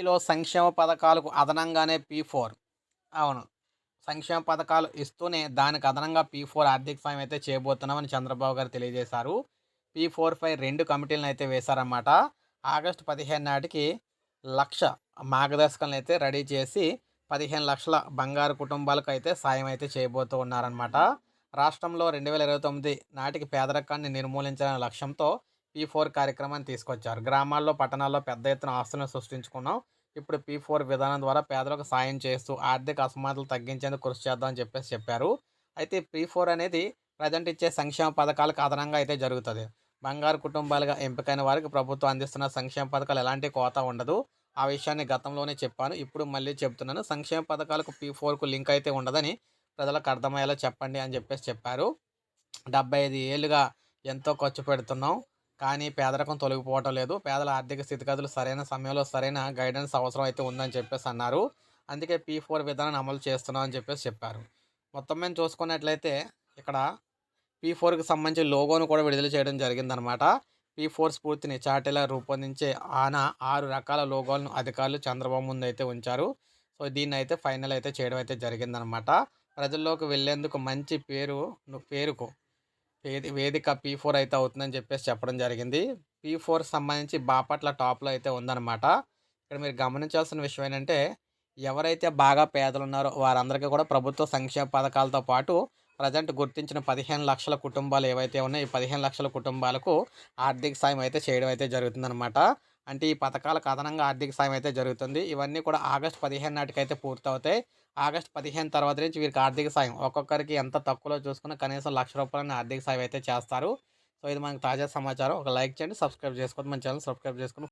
ఏపీలో సంక్షేమ పథకాలకు అదనంగానే పీ ఫోర్. అవును. సంక్షేమ పథకాలు ఇస్తూనే దానికి అదనంగా పీ ఫోర్ ఆర్థిక సాయం అయితే చేయబోతున్నామని చంద్రబాబు గారు తెలియజేశారు. పీ ఫోర్ ఫైవ్ రెండు కమిటీలను అయితే వేశారన్నమాట. ఆగస్టు పదిహేను నాటికి లక్ష మార్గదర్శకాలను అయితే రెడీ చేసి పదిహేను లక్షల బంగారు కుటుంబాలకు అయితే సాయం అయితే చేయబోతూ ఉన్నారనమాట రాష్ట్రంలో రెండు వేల ఇరవై తొమ్మిది నాటికి పేదరికాన్ని నిర్మూలించాలనే లక్ష్యంతో పీ ఫోర్ కార్యక్రమాన్ని తీసుకొచ్చారు. గ్రామాల్లో పట్టణాల్లో పెద్ద ఎత్తున ఆస్తులను సృష్టించుకున్నాం. ఇప్పుడు పీ ఫోర్ విధానం ద్వారా పేదలకు సాయం చేస్తూ ఆర్థిక అసమానతలు తగ్గించేందుకు కృషి చేద్దామని చెప్పేసి చెప్పారు. అయితే పీ ఫోర్ అనేది ప్రజెంట్ ఇచ్చే సంక్షేమ పథకాలకు అదనంగా అయితే జరుగుతుంది. బంగారు కుటుంబాలుగా ఎంపికైన వారికి ప్రభుత్వం అందిస్తున్న సంక్షేమ పథకాలు ఎలాంటి కోత ఉండదు. ఆ విషయాన్ని గతంలోనే చెప్పాను. ఇప్పుడు మళ్ళీ చెప్తున్నాను. సంక్షేమ పథకాలకు పీ ఫోర్కు లింక్ అయితే ఉండదని ప్రజలకు అర్థమయ్యేలా చెప్పండి అని చెప్పేసి చెప్పారు. డెబ్బై ఐదు ఏళ్ళుగా ఎంతో ఖర్చు పెడుతున్నాం. కానీ పేదరికం తొలగిపోవటం లేదు. పేదల ఆర్థిక స్థితిగతులు సరైన సమయంలో సరైన గైడెన్స్ అవసరం అయితే ఉందని చెప్పేసి అన్నారు. అందుకే పీ ఫోర్ విధానాన్ని అమలు చేస్తున్నాం అని చెప్పేసి చెప్పారు. మొత్తం మేము చూసుకున్నట్లయితే ఇక్కడ పీ ఫోర్కి సంబంధించి లోగోను కూడా విడుదల చేయడం జరిగిందనమాట పీ ఫోర్ స్ఫూర్తిని చాటేలా రూపొందించే ఆన ఆరు రకాల లోగోలను అధికారులు చంద్రబాబు ముందు అయితే ఉంచారు. సో దీన్ని అయితే ఫైనల్ అయితే చేయడం అయితే జరిగిందనమాట ప్రజల్లోకి వెళ్ళేందుకు మంచి పేరు పేరుకు వేది వేదిక పీ ఫోర్ అయితే అవుతుందని చెప్పేసి చెప్పడం జరిగింది. పీ ఫోర్ సంబంధించి బాపట్ల టాప్లో అయితే ఉందన్నమాట. ఇక్కడ మీరు గమనించాల్సిన విషయం ఏంటంటే ఎవరైతే బాగా పేదలు ఉన్నారో వారందరికీ కూడా ప్రభుత్వ సంక్షేమ పథకాలతో పాటు ప్రజెంట్ గుర్తించిన పదిహేను లక్షల కుటుంబాలు ఏవైతే ఉన్నాయో ఈ పదిహేను లక్షల కుటుంబాలకు ఆర్థిక సాయం అయితే చేయడం అయితే జరుగుతుందన్నమాట. అంటే ఈ పథకాలకు అదనంగా ఆర్థిక సాయం అయితే జరుగుతుంది. ఇవన్నీ కూడా ఆగస్ట్ పదిహేను నాటికైతే పూర్తవుతాయి. ఆగస్ట్ పదిహేను తర్వాత నుంచి వీరికి ఆర్థిక సాయం ఒక్కొక్కరికి ఎంత తక్కువలో చూసుకున్న కనీసం లక్ష రూపాయలని ఆర్థిక సాయం అయితే చేస్తారు. సో ఇది మనకు తాజా సమాచారం. ఒక లైక్ చేయండి సబ్స్క్రైబ్ చేసుకోండి మన ఛానల్ సబ్స్క్రైబ్ చేసుకుని